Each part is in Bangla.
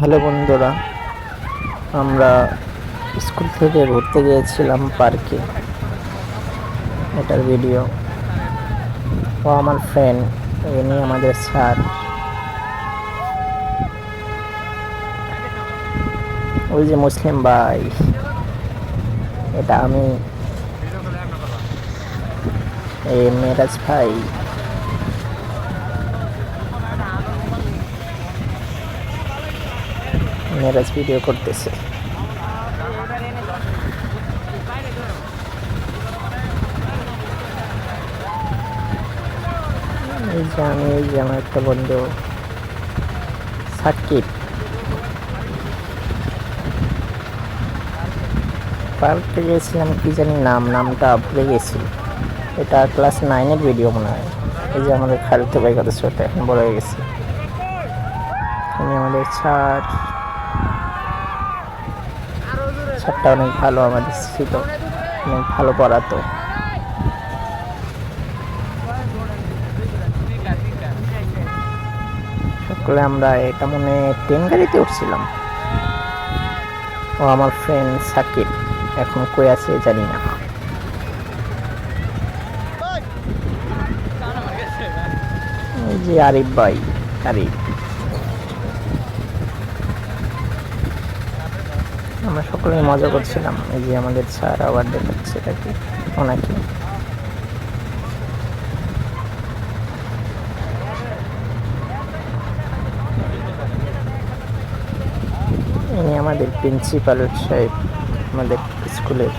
হ্যালো বন্ধুরা, আমরা স্কুল থেকে ঘুরতে গিয়েছিলাম পার্কে। এটার ভিডিও ও আমার ফ্রেন্ড ইনি আমাদের স্যার ওই যে মুসলিম ভাই, এটা আমি। এই মেরাজ ভাই। মেরাজ ভিডিও করতেছে। এই যে আমি, এই যে আমার একটা বন্ধু, সাকিব। পার্কে গেছিলাম, কি জানি নাম, নামটা ভুলে গেছি। এটা ক্লাস নাইনের ভিডিও মনে হয়। এই যে আমাদের খালিদ ভাই কত ছোট এখন বড় হয়ে গেছে। উনি আমাদের ছাড় ছাড়টা অনেক ভালো আমাদের ছিল অনেক ভালো পড়াতো। সকলে আমরা এটা মনে ট্রেন গাড়িতে উঠছিলাম। ও আমার ফ্রেন্ড সাকিব, এখন কই আছে জানি না। যে আরিফ ভাই, আরিফ। আমরা সকলে মজা করছিলাম। এই যে আমাদের স্যার আবার দেখাচ্ছে এটাকে। ওনাকে ইনি আমাদের প্রিন্সিপাল সাহেব, আমাদের স্কুলের।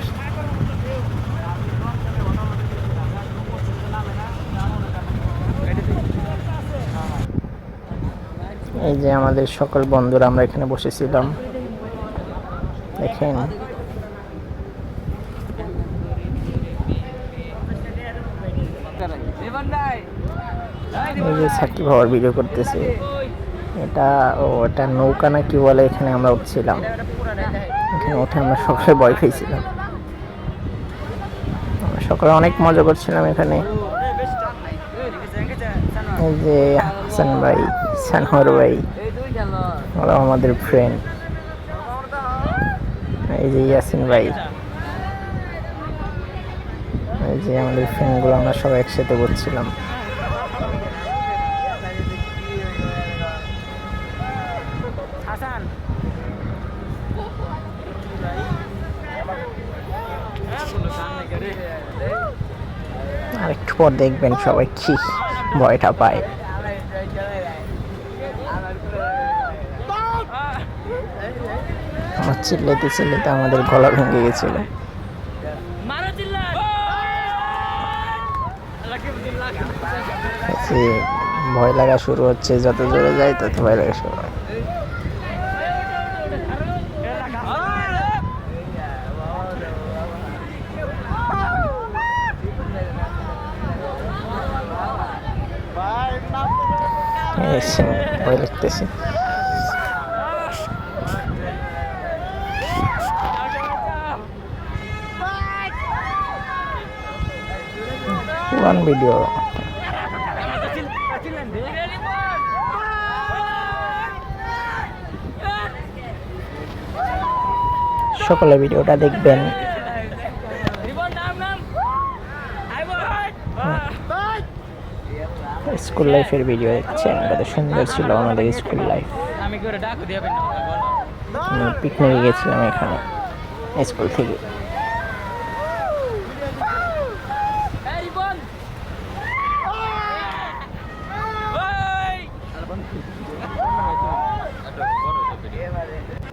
এই যে আমাদের সকল বন্ধুরা আমরা এখানে বসেছিলাম। দেখেন সাকিব হওয়ার ভিডিও করতেছে। এটা ও, এটা নৌকা না কি বলে, এখানে আমরা উঠছিলাম। এখানে উঠে আমরা সকলে ভয় পেয়েছিলাম আমরা সকলে অনেক মজা করছিলাম এখানে। এই যে হাসান ভাই, সানহর ভাই ওরা আমাদের ফ্রেন্ড এই যে ইয়াসিন ভাই। এই যে আমাদের ফ্রেন্ডগুলো আমরা সবাই একসাথে করছিলাম হাসান। আর একটু পর দেখবেন সবাই কি ভয়টা পায়। আমার চিল্লাতে চিল্লাতে আমাদের গলা ভেঙে গেছিল। যে ভয় লাগা শুরু হচ্ছে, যত জোরে যায় তত ভয় লাগা শুরু হয়। ভয় লাগতেছে। One video. সকলে ভিডিওটা দেখবেন। স্কুল লাইফের ভিডিও দেখছেন কত সুন্দর ছিল আমাদের স্কুল লাইফ। পিকনিকে গেছিলাম এখানে স্কুল থেকে।